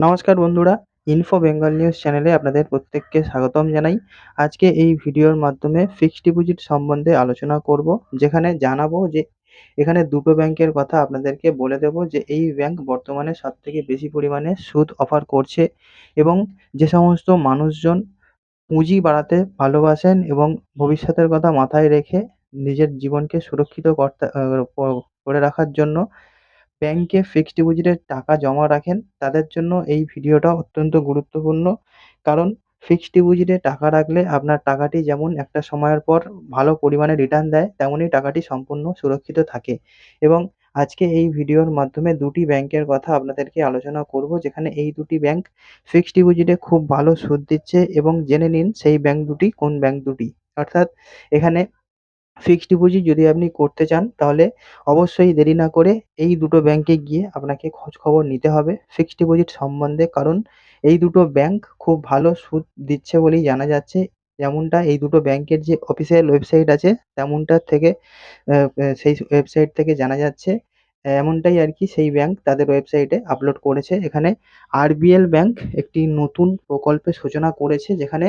নমস্কার বন্ধুরা info Bengal news চ্যানেলে আপনাদের প্রত্যেককে স্বাগতম জানাই। আজকে এই ভিডিওর মাধ্যমে ফিক্সড ডিপোজিট সম্বন্ধে আলোচনা করব, যেখানে জানাব যে এখানে দুটো ব্যাংকের কথা আপনাদেরকে বলে দেব যে এই ব্যাংক বর্তমানে সব থেকে বেশি পরিমাণে সুদ অফার করছে এবং যে সমস্ত মানুষজন পুঁজি বাড়াতে ভালোবাসেন এবং ভবিষ্যতের কথা মাথায় রেখে নিজের জীবনকে সুরক্ষিত করতে করে রাখার জন্য ব্যাংকে ফিক্সড ডিপোজিটের টাকা জমা রাখেন, তাদের জন্য এই ভিডিওটা অত্যন্ত গুরুত্বপূর্ণ। কারণ ফিক্সড ডিপোজিটে টাকা রাখলে আপনার টাকাটি যেমন একটা সময়ের পর ভালো পরিমাণে রিটার্ন দেয়, তেমনই টাকাটি সম্পূর্ণ সুরক্ষিত থাকে। এবং আজকে এই ভিডিওর মাধ্যমে দুটি ব্যাংকের কথা আপনাদেরকে আলোচনা করব, যেখানে এই দুটি ব্যাংক ফিক্সড ডিপোজিটে খুব ভালো সুদ দিচ্ছে এবং জেনে নিন সেই ব্যাংক দুটি কোন ব্যাংক দুটি। অর্থাৎ এখানে ফিক্সড ডিপোজিট যদি আপনি করতে চান, তাহলে অবশ্যই দেরি না করে এই দুটো ব্যাংকে গিয়ে আপনাকে খোঁজ খবর নিতে হবে ফিক্সড ডিপোজিট সম্বন্ধে। কারণ এই দুটো ব্যাংক খুব ভালো সুদ দিচ্ছে বলেই জানা যাচ্ছে। যেমনটা এই দুটো ব্যাংকের যে অফিসিয়াল ওয়েবসাইট আছে তেমনটার থেকে সেই ওয়েবসাইট থেকে জানা যাচ্ছে। এমনটাই আর কি সেই ব্যাংক তাদের ওয়েবসাইটে আপলোড করেছে। এখানে আরবিএল ব্যাংক একটি নতুন প্রকল্পের সূচনা করেছে, যেখানে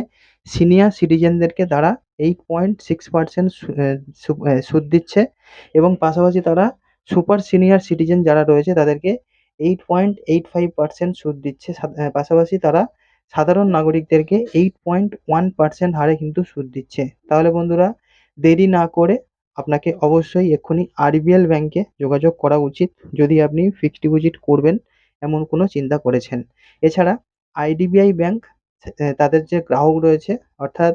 সিনিয়র সিটিজেনদেরকে তারা এইট পয়েন্ট সিক্স পার্সেন্ট সুদ দিচ্ছে এবং পাশাপাশি তারা সুপার সিনিয়র সিটিজেন যারা রয়েছে তাদেরকে eight point eight five percent সুদ দিচ্ছে। পাশাপাশি তারা সাধারণ নাগরিকদেরকে এইট পয়েন্ট ওয়ান পার্সেন্ট হারে কিন্তু সুদ দিচ্ছে। তাহলে বন্ধুরা, দেরি না করে আপনাকে অবশ্যই এক্ষুনি আরবিএল ব্যাংকে যোগাযোগ করা উচিত। যদি আপনি ফিক্সড ডিপোজিট করবেন, এমন কোনো চিন্তা করেছেন। এছাড়া আইডিবিআই ব্যাংক তাদের যে গ্রাহক রয়েছে, অর্থাৎ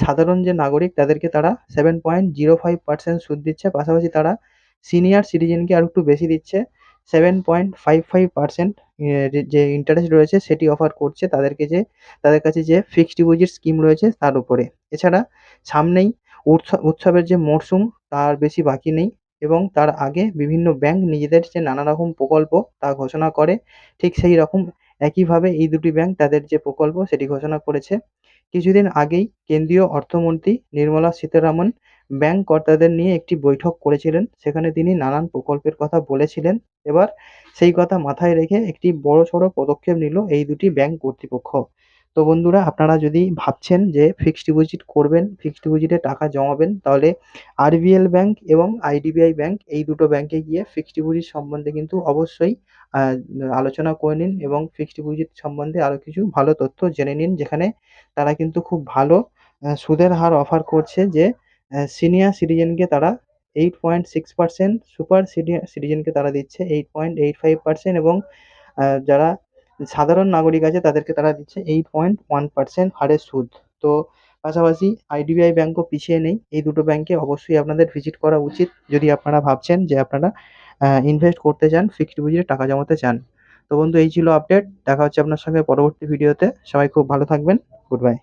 সাধারণ যে নাগরিক তাদেরকে তারা seven point zero five percent সুদ দিচ্ছে, পাশাপাশি তারা সিনিয়র সিটিজেনকে আর একটু বেশি দিচ্ছে। Seven point five five percent যে ইন্টারেস্ট রয়েছে সেটি অফার করছে তাদেরকে যে, তাদের কাছে যে ফিক্সড ডিপোজিট স্কিম রয়েছে তার উপরে। এছাড়া সামনেই উৎসবের যে মরশুম তার বেশি বাকি নেই এবং তার আগে বিভিন্ন ব্যাংক নিজেদের যে নানা রকম প্রকল্প তা ঘোষণা করে, ঠিক সেই রকম একইভাবে এই দুটি ব্যাংক তাদের যে প্রকল্প সেটি ঘোষণা করেছে। কিছুদিন আগেই কেন্দ্রীয় অর্থমন্ত্রী নির্মলা সীতারামন ব্যাংক কর্তাদের নিয়ে একটি বৈঠক করেছিলেন। সেখানে তিনি নানান প্রকল্পের কথা বলেছিলেন। এবার সেই কথা মাথায় রেখে একটি বড়সড় পদক্ষেপ নিল এই দুটি ব্যাংক কর্তৃপক্ষ। তো বন্ধুরা, আপনারা যদি ভাবছেন যে ফিক্সড ডিপোজিট করবেন ফিক্সড ডিপোজিটে টাকা জমাবেন, তাহলে আরবিএল ব্যাংক এবং আইডিবিআই ব্যাংক এই দুটো ব্যাংকে গিয়ে ফিক্সড ডিপোজিট সম্বন্ধে কিন্তু অবশ্যই আলোচনা করে নিন এবং ফিক্সড ডিপোজিট সম্বন্ধে আরও কিছু ভালো তথ্য জেনে নিন, যেখানে তারা কিন্তু খুব ভালো সুদের হার অফার করছে যে সিনিয়র সিটিজেনকে তারা eight point six percent super সিটিজেনকে তারা দিচ্ছে eight point eight five percent এবং যারা সাধারণ নাগরিক আছে, তাদেরকে তারা দিচ্ছে এইট পয়েন্ট ওয়ান পার্সেন্ট হারে সুদ। তো পাশাপাশি আইডিবিআই ব্যাঙ্কও পিছিয়ে নেই। এই দুটো ব্যাঙ্কে অবশ্যই আপনাদের ভিজিট করা উচিত। যদি আপনারা ভাবছেন যে আপনারা ইনভেস্ট করতে চান ফিক্সড ডিপোজিটে টাকা জমাতে চান। তো বন্ধু, এই ছিল আপডেট দেখা হচ্ছে আপনার সঙ্গে পরবর্তী ভিডিওতে সবাই খুব ভালো থাকবেন। Good bye